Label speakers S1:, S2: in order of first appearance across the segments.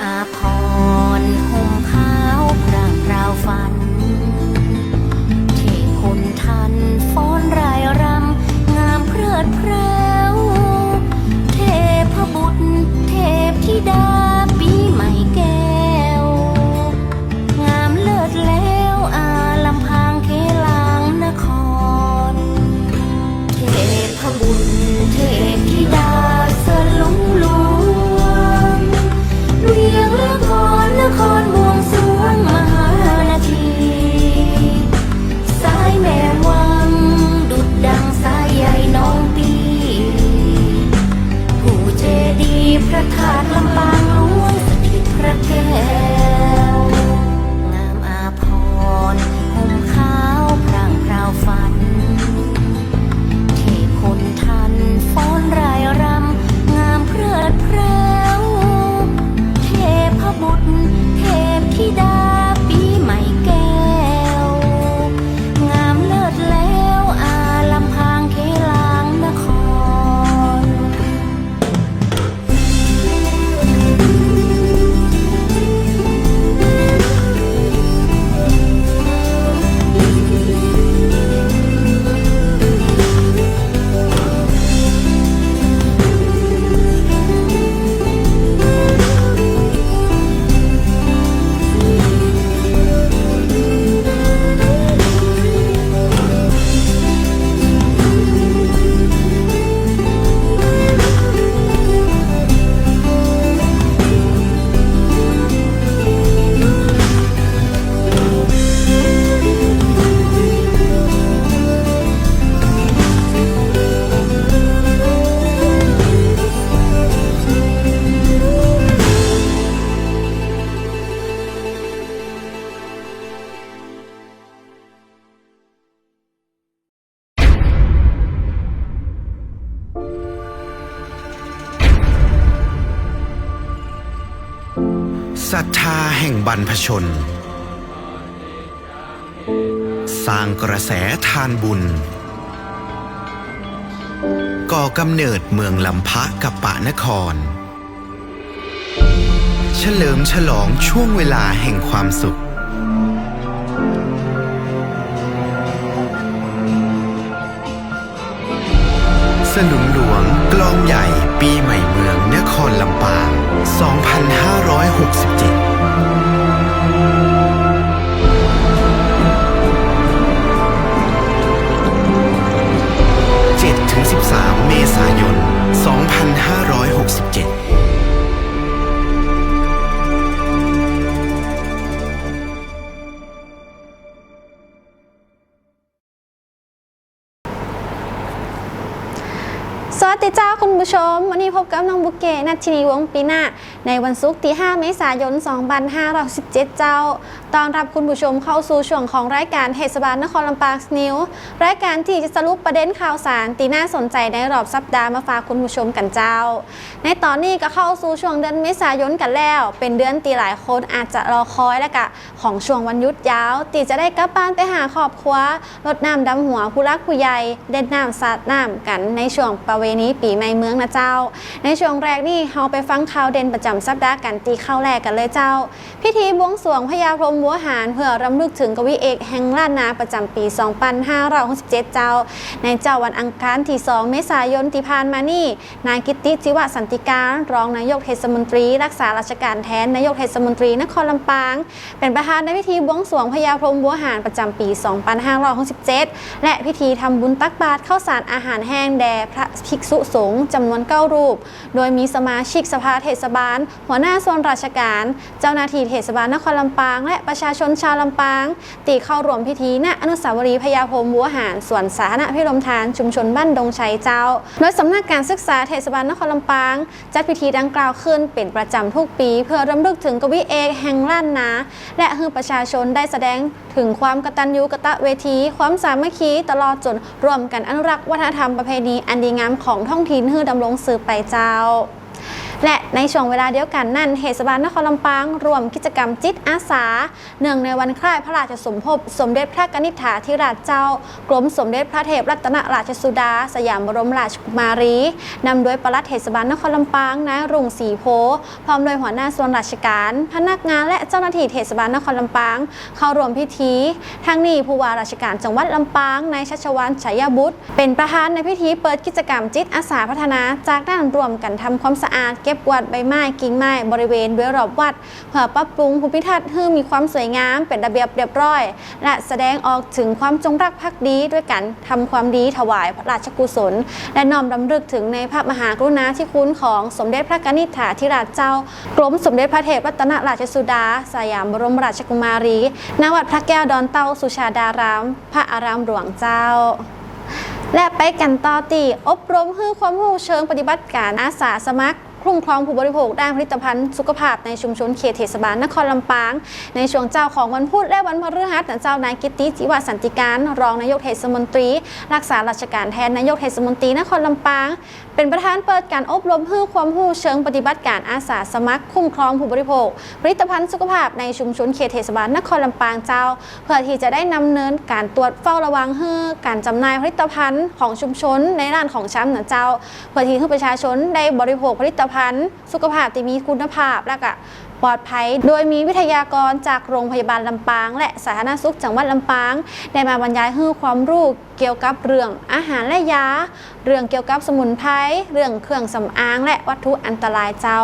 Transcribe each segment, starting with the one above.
S1: อาพรห่มขาวพรางราวฟัน ศรัทธาแห่งบรร
S2: พชน สร้างกระแสทานบุญ ก่อกำเนิดเมืองลำพะกับปะนคร เฉลิมฉลองช่วงเวลาแห่งความสุข สนุนหลวงกลองใหญ่ปีใหม่เมืองนครลำปาง
S3: 60 บกับน้องบุกเกนัทชินีวงปีหน้า ในวันศุกร์ที่ 5 เมษายน 2517 เจ้าตอนรับคุณผู้ชมเข้าสู่ช่วงของรายการเทศบาลนครลำปางนิวรายการที่จะสรุปประเด็นข่าวสารที่น่าสนใจในรอบสัปดาห์มาฝากคุณผู้ชมกันเจ้า ในตอนนี้ก็เข้าสู่ช่วงเดือนเมษายนกันแล้ว เป็นเดือนที่หลายคนอาจจะรอคอยและกะของช่วงวันหยุดยาวที่จะได้กลับบ้านไปหาครอบครัวรดน้ำดำหัวผู้รักผู้ใหญ่เด่นน้ำสาดน้ำกันในช่วงประเวณีปีใหม่เมืองนะเจ้า ในช่วงแรกนี่เราไปฟังข่าวเด่นประจำสัปดาห์กันตีเข้าวแรกกันเลยเจ้า พิธีบวงสรวงพญาพรหมบัวหารเพื่อรำลึกถึงกวีเอกแห่งล้านนาประจำปี 2567 เจ้า ในเจ้าวันอังคารที่ 2 เมษายนที่ผ่านมานี่ นายกิตติจิวสันติการ รองนายกเทศมนตรี รักษาราชการแทนนายกเทศมนตรีนครลำปาง เป็นประธานในพิธีบวงสรวงพญาพรหมบัวหารประจำปี 2567 และพิธีทำบุญตักบาตรข้าวสารอาหารแห้งแด่พระ ภิกษุสงฆ์จำนวน 9 รูป โดยมีสมาชิกสภาเทศบาล หัวหน้าส่วนราชการ เจ้าหน้าที่เทศบาลนครลำปาง และประชาชนชาวลำปาง ตีเข้าร่วมพิธีณอนุสาวรีย์พญาพรมบัวหารสวนสาธารณพิรมทานชุมชนบ้านดงชัยเจ้า โดยสำนักการศึกษาเทศบาลนครลำปาง จัดพิธีดังกล่าวขึ้นเป็นประจำทุกปี เพื่อรำลึกถึงกวีเอกแห่งล้านนา และให้ประชาชนได้แสดงถึงความกตัญญูกตเวที ความสามัคคีตลอดจนร่วมกันอนุรักษ์วัฒนธรรมประเพณีอันดีงามของท้องถิ่นฮือดำรงสืบไปเจ้า และในช่วงเวลาเดียวกันนั่นเทศบาลนครลำปางรวมกิจกรรมจิตอาสา เนื่องในวันคล้ายพระราชสมภพสมเด็จพระกนิษฐาธิราชเจ้ากรมสมเด็จพระเทพรัตนราชสุดา สยามบรมราชกุมารีนำโดยปลัดเทศบาลนครลำปางนะรุ่งศรีโพพร้อมโดยหัวหน้าส่วนราชการ พนักงานและเจ้าหน้าที่เทศบาลนครลำปาง เข้าร่วมพิธีทั้งนี้ผู้ว่าราชการจังหวัดลำปางนายชัชวานชัยบุตร เป็นประธานในพิธีเปิดกิจกรรมจิตอาสาพัฒนา จากด้านรวมกันทำความสะอาดเก็บกวาดใบไม้กิ่งไม้บริเวณโดยรอบวัดเพื่อปรับปรุงภูมิทัศน์ให้มีความสวยงามเป็นระเบียบเรียบร้อย และแสดงออกถึงความจงรักภักดีด้วยการทำความดีถวายพระราชกุศล และน้อมรำลึกถึงในพระมหากรุณาธิคุณของสมเด็จพระกนิษฐาธิราชเจ้ากรมสมเด็จพระเทพรัตนราชสุดา สยามบรมราชกุมารีณวัดพระแก้วดอนเต้าสุชาดาราม พระอารามหลวงเจ้าและไปกันต่อตีอบรมให้ความรู้เชิงปฏิบัติการอาสาสมัครคุ้มครองผู้บริโภคด้านผลิตภัณฑ์สุขภาพในชุมชนเขตเทศบาลนครลำปาง ในช่วงเจ้าของวันพุธและวันพฤหัสเจ้านายกิตติจิวสันติการ รองนายกเทศมนตรี รักษาราชการแทนนายกเทศมนตรีนครลำปาง เป็นประธานเปิดการอบรมเพื่อความรู้เชิงปฏิบัติการอาสาสมัคร คุ้มครองผู้บริโภค ผลิตภัณฑ์สุขภาพในชุมชนเขตเทศบาลนครลำปางเจ้า เพื่อที่จะได้นำเนินการตรวจเฝ้าระวังเฮือการจำหน่ายผลิตภัณฑ์ของชุมชนในร้านของช้ำนะเจ้า เพื่อที่ให้ประชาชนได้บริโภคผลิตภัณฑ์สุขภาพที่มีคุณภาพแล้วก็ปลอดภัย โดยมีวิทยากรจากโรงพยาบาลลำปาง และสาธารณสุขจังหวัดลำปาง ได้มาบรรยายให้ความรู้เกี่ยวกับเรื่องอาหารและยา เรื่องเกี่ยวกับสมุนไพร เรื่องเครื่องสำอาง และวัตถุอันตรายเจ้า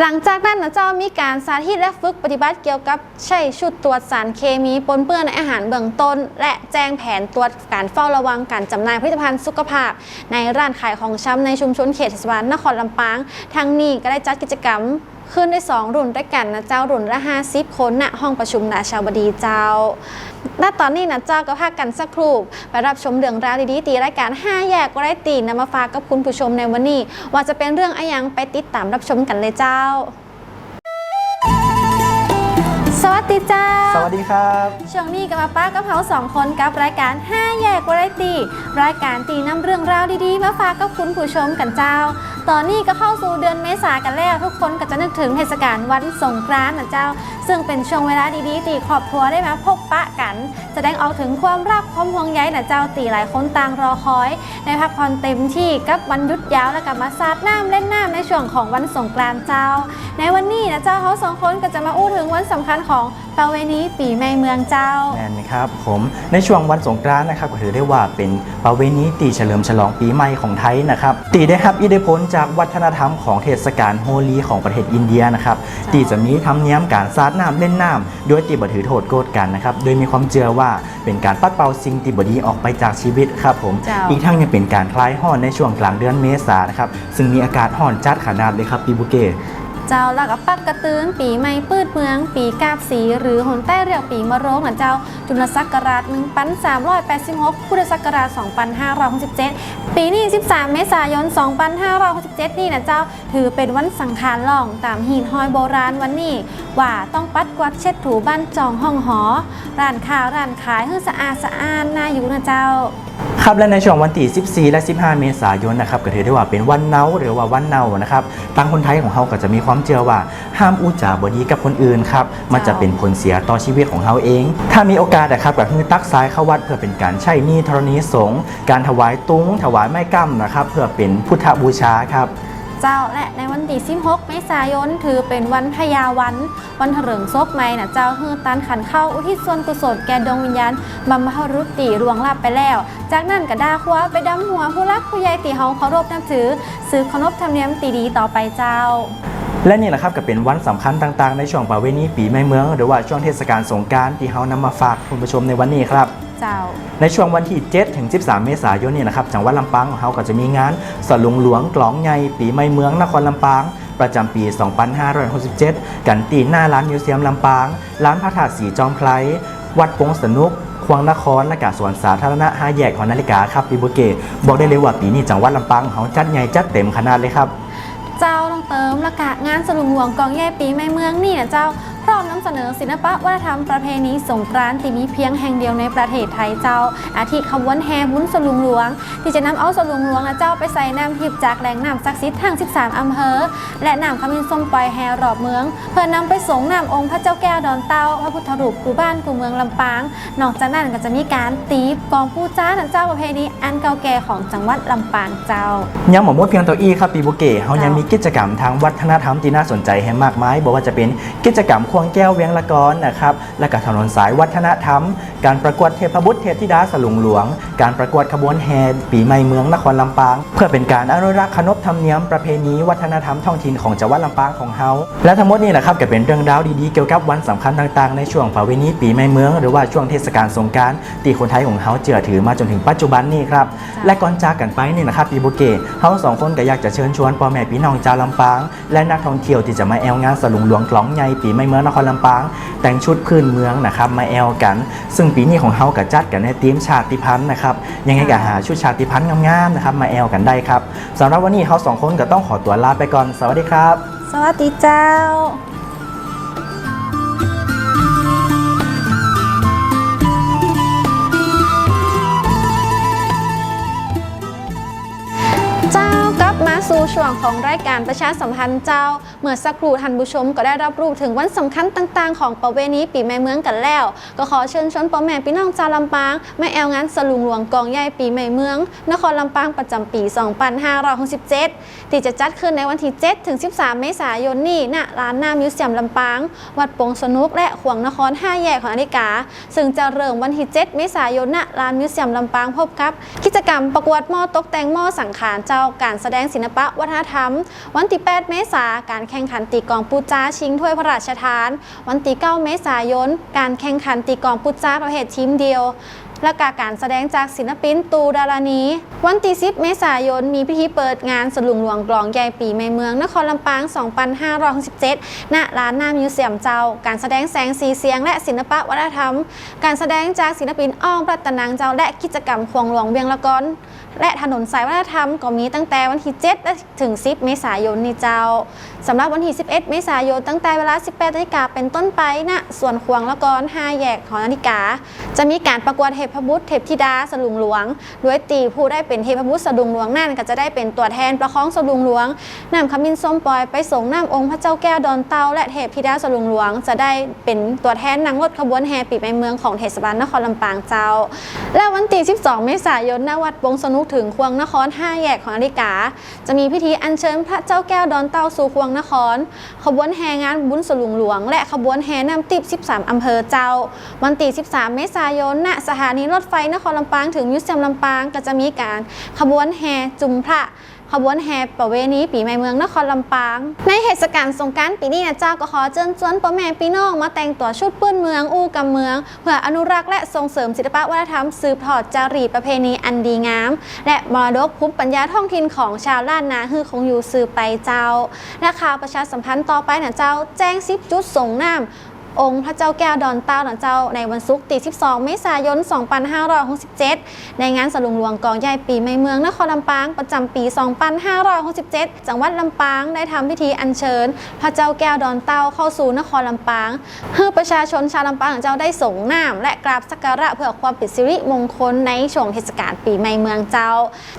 S3: หลังจากนั้นนะเจ้ามีการสาธิตและฝึกปฏิบัติเกี่ยวกับใช้ชุดตรวจสารเคมีปนเปื้อนในอาหารเบื้องต้น และแจ้งแผนตรวจการเฝ้าระวังการจำหน่ายผลิตภัณฑ์สุขภาพ ในร้านขายของชำในชุมชนเขตเทศบาลนครลำปาง ทั้งนี้ก็ได้จัดกิจกรรม ขึ้นได้ 2 รุ่นด้วยกันนะเจ้ารุ่นละ50คนณห้องประชุมราชาวดีเจ้าณตอนนี้นะเจ้าก็พากันสักครู่ไปรับชมเรื่องราวดีๆตีรายการ 5 แยกก็ได้ตีนำมาฝากกับคุณผู้ชมในวันนี้ ว่าจะเป็นเรื่องอะไรยังไปติดตามรับชมกันเลยเจ้า สวัสดีเจ้า
S4: สวัสดีครับ
S3: ช่วงนี้กับมาป้ากับเฮาสองคนกับรายการ 5 แยกวาไรตี้รายการตีนำเรื่องราวดีๆมาฝากกับคุณผู้ชมกันเจ้า ตอนนี้ก็เข้าสู่เดือนเมษากันแล้ว ทุกคนก็จะนึกถึงเทศกาลวันสงกรานต์นะเจ้า ซึ่งเป็นช่วงเวลาดีๆ ตีครอบครัวได้มาพบปะกัน แสดงออกถึงความรักความห่วงใยนะเจ้าตีหลายคนต่างรอคอย ในพักผ่อนเต็มที่กับวันหยุดยาวและกับมาสาดน้ำเล่นน้ำในช่วงของวันสงกรานต์เจ้า ในวันนี้นะเจ้าเขาสองคนก็จะมาอู้ถึงวันสำคัญของประเวณีปีใหม่เมืองเจ้า
S4: แมนครับผมในช่วงวันสงกรานต์นะครับก็ถือได้ว่าเป็นประเวณีตีเฉลิมฉลองปีใหม่ของไทยนะครับตีได้รับอิทธิพลจากวัฒนธรรมของเทศกาลโฮลีของประเทศอินเดียนะครับตีจะมีธรรมเนียมการสาดน้ำเล่นน้ำโดยตีบ่ถือโทษโกรธกันนะครับโดยมีความเชื่อว่าเป็นการปัดเป่าสิ่งที่บดีออกไปจากชีวิตครับผม
S3: เจ้า
S4: อีกทั้งยังเป็นการคลายห้อนในช่วงกลางเดือนเมษานะครับซึ่งมีอากาศห้อนจัดขนาดเลยครับปีบุเก
S3: เจ้าแล้วก็ปักกระตื้นปีใหม่ปืดเมือง ปีกาบสี หรือหนใต้เรียกปีมะโรงนะเจ้า จุลศักราช1386พุทธศักราช2567 ปีนี้ 13 เมษายน 2567 นี่นะเจ้า ถือเป็นวันสังขารล่องตามหินห้อยโบราณวันนี้ ว่าต้องปัดกวาดเช็ดถูบ้านจองห้องหอ ร้านค้าร้านขายให้สะอาดสะอ้านน่าอยู่นะเจ้า
S4: ครับและในช่วงวันที่14 และ 15 เมษายนนะครับก็ถือได้ว่าเป็นวันเนาหรือว่าวันเนานะครับทางคนไทยของเขาก็จะมีความเชื่อว่าห้ามอุจจาบดีกับคนอื่นครับมันจะเป็นผลเสียต่อชีวิตของเขาเอง ถ้ามีโอกาสนะครับก็คือตักซ้ายเข้าวัดเพื่อเป็นการใช้นี่ธรณีสงฆ์การถวายตุ้งถวายไม้กั้มนะครับเพื่อเป็นพุทธบูชาครับ
S3: เจ้าและในวันที่16เมษายนถือเป็นวันพยาวัน วันเถลิงศพใหม่นะเจ้าฮือตันขันเข้าอุทิศส่วนกุศลแก่ดวงวิญญาณบรรพบุรุษตีรวงลับไปแล้ว จากนั้นก็ด่าคว้าไปดำหัวผู้รักผู้ใหญ่ตีเฮาเคารพนับถือสืบขนบธรรมเนียมตีดีต่อไปเจ้า
S4: และนี่แหละครับก็เป็นวันสำคัญต่างๆ ในช่วงประเวณีปีใหม่เมือง หรือว่าช่วงเทศกาลสงกรารที่เรานำมาฝากคุณผู้ชมในวันนี้ครับ
S3: เจ้า
S4: ในช่วงวันที่7ถึง 13 เมษายนนี่นะครับจังหวัดลำปางของเขาก็จะมีงานสลุงหลวงกลองใหญ่ปีใหม่เมืองนครลำปาง ประจำปี 2567 กันตีหน้าร้านมิวเซียมลำปาง ร้านพระธาตุสีจอมไพรวัดปงสนุกควงนครและกาสวนสาธารณะห้าแยกของนาฬิกาครับปีโบเกตบอกได้เลยว่าปีนี้จังหวัดลำปางของเขาจัดใหญ่จัดเต็มขนาดเลยครับ
S3: เจ้าต้องเติมและกะงานสลุงหลวงกองแย่ปีใหม่เมืองนี่นะเจ้า พร้อมนำเสนอศิลปะวัฒนธรรมประเพณีสงกรานต์ที่มีเพียงแห่งเดียวในประเทศไทยเจ้า อาทิขบวนแห่บุญสลุงหลวง ที่จะนำเอาสลุงหลวงนะเจ้าไปใส่น้ำทิพจากแหล่งน้ำศักดิ์สิทธิ์ทั้ง 13อำเภอ และน้ำขมิ้นส้มปล่อยแห่รอบเมือง เพื่อนำไปสงน้ำองค์พระเจ้าแก้วดอนเต้าพระพุทธรูปกูบ้านกูเมืองลำปาง นอกจากนั้นก็จะมีการตีบกองปูจ้านะเจ้าประเพณีอันเก่าแก่ของจังหวัดลำปางเจ้า
S4: ยังหมอมดเพียงตัวอี้ครับปีโบเกเขายังมีกิจกรรมทางวัฒนธรรมที่น่าสนใจให้มากมายบอกว่าจะเป็นกิจกรรมควงแก้วเวียงละกรนนะครับและก็ถนนสายวัฒนธรรม การประกวดเทพบุตรเทพธิดาสลุงหลวง การประกวดขบวนแห่ปีใหม่เมืองนครลำปาง เพื่อเป็นการอนุรักษ์ขนบธรรมเนียมประเพณีวัฒนธรรมท้องถิ่นของจังหวัดลำปางของเฮาและทั้งหมดนี่แหละครับก็เป็นเรื่องราวดีๆเกี่ยวกับวันสำคัญต่างๆ ในช่วงประเวณีปีใหม่เมือง หรือว่าช่วงเทศกาลสงกรารที่คนไทยของเฮาเจือถือมาจนถึงปัจจุบันนี่ครับและก่อนจากกันไปนี่นะครับปีโบเกเฮาสองคนก็อยากจะเชิญชวนพ่อแม่พี่น้องชาวลำปาง และนักท่องเที่ยวที่จะมาแอลงานสลุงหลวงกลองใหญ่ปีใหม่เมืองนครลำปาง แต่งชุดพื้นเมืองนะครับมาแอลกัน ซึ่งปีนี้ของเฮากับจัดกันในทีมชาติพันธุ์นะครับยังไงก็หาชุดชาติพันธุ์งามๆนะครับมาแอลกันได้ครับสำหรับวันนี้เฮาสองคนก็ต้องขอตัวลาไปก่อน สวัสดีครับ
S3: สวัสดีเจ้า สู่ช่วงของรายการประชาสัมพันธ์เจ้า เมื่อสักครู่ท่านผู้ชมก็ได้รับรู้ถึงวันสำคัญต่าง ๆ ของประเวณีปีใหม่เมืองกันแล้ว ก็ขอเชิญชวนพ่อแม่พี่น้องชาวลำปางแมาแอลงานสลุงหลวงกองใหญ่ปีใหม่เมือง นครลำปางประจำปี 2567 ที่จะจัดขึ้นในวันที่ 7 ถึง 13 เมษายนนี้ณร้านหน้ามิวเซียมลำปาง วัดปงสนุกและขวงนคร 5 แยกของนาฬิกา ซึ่งจะเริ่มวันที่ 7 เมษายนณร้านมิวเซียมลำปางพบครับ กิจกรรมประกวดหม้อตกแต่งหม้อสังขารเจ้าการแสดงศิลปะวัฒนธรรม วันที่ 8 เมษาการแข่งขันตีกองปูจ้าชิงถ้วยพระราชทาน วันที่ 9 เมษายน การแข่งขันตีกองปูจ้าประเภททีมเดียว และกาการแสดงจากศิลปินตูดารานีวันที่10เมษายน มีพิธีเปิดงานสลุงหลวงกลองใหญ่ปีใหม่เมือง นครลำปาง 2567 ณ ร้านหน้ามิวเซียมเจ้า การแสดงแสงสีเสียง และศิลปะวัฒนธรรม การแสดงจากศิลปินอ้อมรัตนังเจ้า และกิจกรรมควงหลวงเวียงละกอนและถนนสายวัฒนธรรมก็มีตั้งแต่วันที่7และถึง 10 เมษายนนี้เจ้าสำหรับวันที่ 11 เมษายนตั้งแต่เวลา 18นาฬิกาเป็นต้นไปณส่วนควงละกอน5แยกหอนาฬิกา จะมีการประกวดเทพบุตรเทพธิดาสลุงหลวงด้วยตีผู้ได้เป็นเทพบุตรสลุงหลวงนั่นก็จะได้เป็นตัวแทนประคองสลุงหลวงนำขมิ้นส้มปล่อยไปส่งน้ำองค์พระเจ้าแก้วดอนเตาและเทพธิดาสลุงหลวง จะได้เป็นตัวแทนนางรถขบวนแห่ปีใหม่เมืองของเทศบาลนครลำปางเจ้า และวันที่ 12 เมษายนณวัดวงสนุกถึงควงนคร 5 แยกของนาฬิกา จะมีพิธีอัญเชิญพระเจ้าแก้วดอนเตาสู่ควงนคร ขบวนแห่งานบุญสลุงหลวง และขบวนแห่นำติบ 13 อำเภอเจ้า วันที่ 13 เมษายนณสถานรถไฟนครลำปางถึงมิวเซียมลำปางก็จะมีการขบวนแห่จุมพระขบวนแห่ประเวณีปีใหม่เมืองนครลำปาง ในเทศกาลสงกรารปีนี้นะเจ้าก็ขอเชิญชวนพ่อแม่พี่น้องมาแต่งตัวชุดปื้นเมืองอู้กำเมือง เพื่ออนุรักษ์และส่งเสริมศิลปะวัฒนธรรมสืบทอดจารีประเพณีอันดีงาม และมรดกภูมิปัญญาท้องถิ่นของชาวล้านนาฮือคงอยู่สืบไปเจ้าและข่าวประชาสัมพันธ์ต่อไปนะเจ้าแจ้งซิปจุดส่งน้ำ องค์พระเจ้าแก้วดอนเต้าหลานเจ้าในวันศุกร์ที่12 เมษายน 2567 ในงานสลุงหลวงกองใหญ่ปีใหม่เมืองนครลำปางประจำปี 2567 จังหวัดลำปางได้ทำพิธีอัญเชิญ พระเจ้าแก้วดอนเต้าเข้าสู่นครลำปางเพื่อประชาชนชาวลำปางเจ้าได้ส่งน้ำและกราบสักการะเพื่อความป็นสิริมงคลในช่วงเทศกาลปีใหม่เมืองเจ้า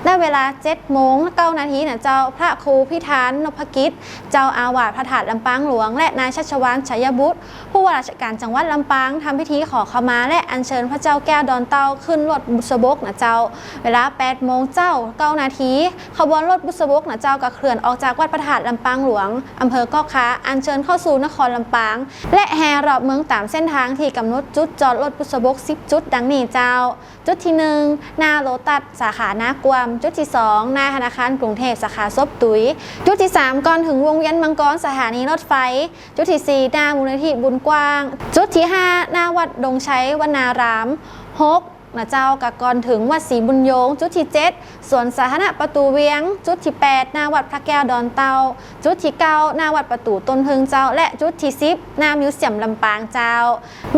S3: ได้เวลา7โมง9นาทีนะเจ้าพระครูพิธานนพกิจ เจ้าอาวาสพระธาตุลำปางหลวง และนายชัชวานชัยบุตรผู้ว่าราชการจังหวัดลำปางทำพิธีขอขมาและอัญเชิญพระเจ้าแก้วดอนเต้าขึ้นรถบุษบกนะเจ้า เวลา8โมงเจ้า9นาทีขบวนรถบุษบกนะเจ้าก็เคลื่อนออกจากวัดพระธาตุลำปางหลวงอำเภอก็ค้าอัญเชิญเข้าสู่นครลำปาง และแห่รอบเมืองตามเส้นทางที่กำหนดจุดจอดรถบุษบก 10 จุด ดังนี้เจ้า จุดที่ 1 หน้าโลตัสสาขาหน้ากวม จุดที่ 2 หน้าธนาคารกรุงเทพสาขาซบตุย จุดที่ 3 ก่อนถึงวงเวียนมังกรสถานีรถไฟ จุดที่ 4 หน้ามูลนิธิบุญกว้างจุดที่ 5 หน้าวัดดงชัยวนารามหก นะเจ้ากับก่อนถึงวัดศรีบุญโยง จุดที่ 7 สวนสาธารณะประตูเวียง จุดที่ 8 หน้าวัดพระแก้วดอนเตา จุดที่ 9 หน้าวัดประตูต้นเพิงเจ้า และจุดที่ 10 หน้ามิวเซียมลำปางเจ้า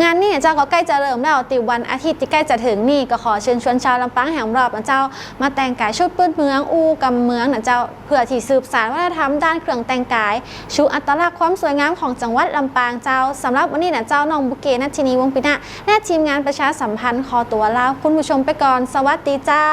S3: งานนี้เจ้าก็ใกล้จะเริ่มแล้วติวันอาทิตย์ที่ใกล้จะถึงนี่ก็ขอเชิญชวนชาวลำปางแห่งรอบนะเจ้า มาแต่งกายชุดปื้นเมืองอู้กำเมืองนะเจ้าเพื่อที่สืบสานวัฒนธรรมด้านเครื่องแต่งกาย ชูอัตลักษณ์ความสวยงามของจังหวัดลำปางเจ้าสำหรับวันนี้นะเจ้าน้องบุเกนัชชินีวงปินะและทีมงานประชาสัมพันธ์ขอตัวลาลาคุณผู้ชมไปก่อน สวัสดีเจ้า